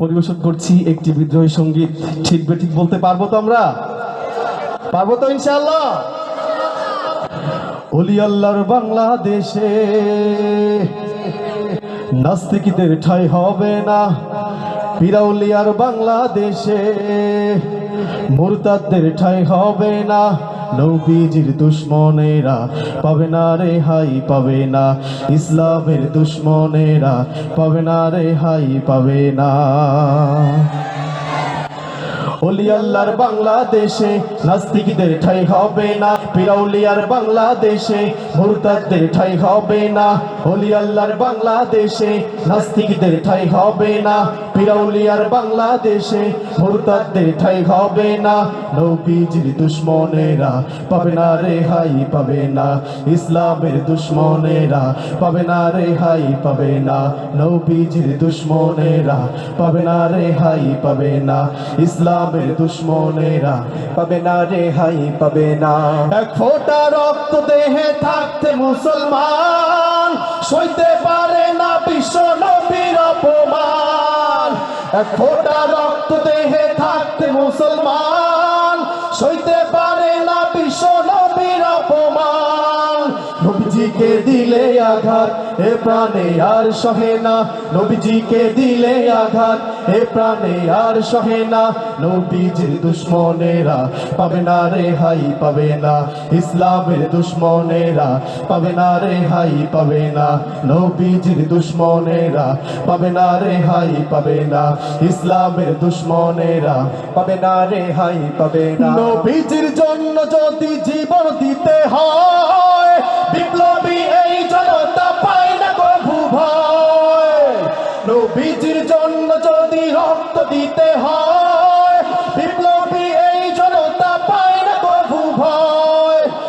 পরিবেশন করছি একটি বিদ্রোহী সংগীত। ঠিক বেঠিক বলতে পারব তো আমরা? পারব তো ইনশাল্লাহ অলি আল্লাহর বাংলাদেশে নাস্তিকদের ঠাই হবে না। পিরাউলিয়ার বাংলাদেশে মুরতাদদের ঠাই হবে না। নবীজির দুশ্মনেরা পাবে না রে হাই, পাবে না। ইসলামের দুশ্মনেরা পাবে না রে হাই, পাবে না। অলি বাংলাদেশে, নাস্তিকদের ঠাই হবে না, পিরাউলিয়ার বাংলাদেশে, মুরতাদদের ঠাই হবে না অলি বাংলাদেশে, নাস্তিকদের ঠাই হবে না, পিরাউলিয়ার বাংলাদেশে, মুরতাদদের ঠাই হবে না, নবীজির দুশ্মনেরা পাবে না রেহাই, পাবে না, ইসলামের দুশ্মনেরা পাবে না রেহাই, পাবে না, নবীজির দুশ্মনেরা পাবে না রেহাই, পাবে না ইসলামের দুশ্মনেরা, পাবে না রে হাই পাবে না। এক ফোটা রক্ত দেহে থাকতে মুসলমান, সইতে পারে না বিশ্ব নবীর অপমান। এক ফোটা রক্ত দেহে থাকতে মুসলমান, সইতে পারে না বিশ্ব নবীজিকে দিলে আঘাত, এ প্রাণে আর সহে না। নবীজিকে দিলে আঘাত, এ প্রাণে আর সহে না। নবীজির দুশ্মনেরা পাবে না রে, হাই পাবে না। ইসলামের দুশ্মনেরা পাবে না রে, হাই পাবে না। নবীজির দুশ্মনেরা পাবে না রে, হাই পাবে না। ইসলামের দুশ্মনেরা পাবে না রে, হাই পাবে না। নবীজির জন্য যদি জীবন দিতে হয় নবীজির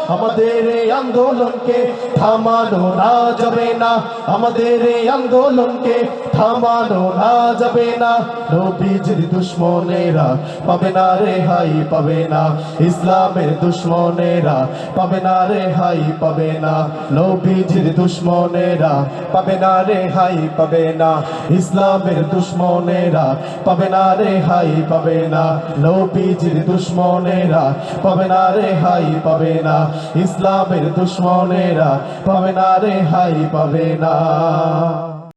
আমাদের এই আন্দোলনকে থামানো না যাবে না। আমাদের এই আন্দোলনকে থামানো না যাবে না। নবীজির দুশ্মনেরা পাবে না রেহাই, পাবে না। ইসলামের দুশ্মনেরা পাবে না রেহাই, পাবে না। নবীজির দুশ্মনেরা পাবে না রেহাই, পাবে না। ইসলামের দুশ্মনেরা পাবে না রেহাই, পাবে না। নবীজির দুশ্মনেরা পাবে না রেহাই, পাবে না। ইসলামের দুশ্মনেরা পাবে না রে হাই পাবে না।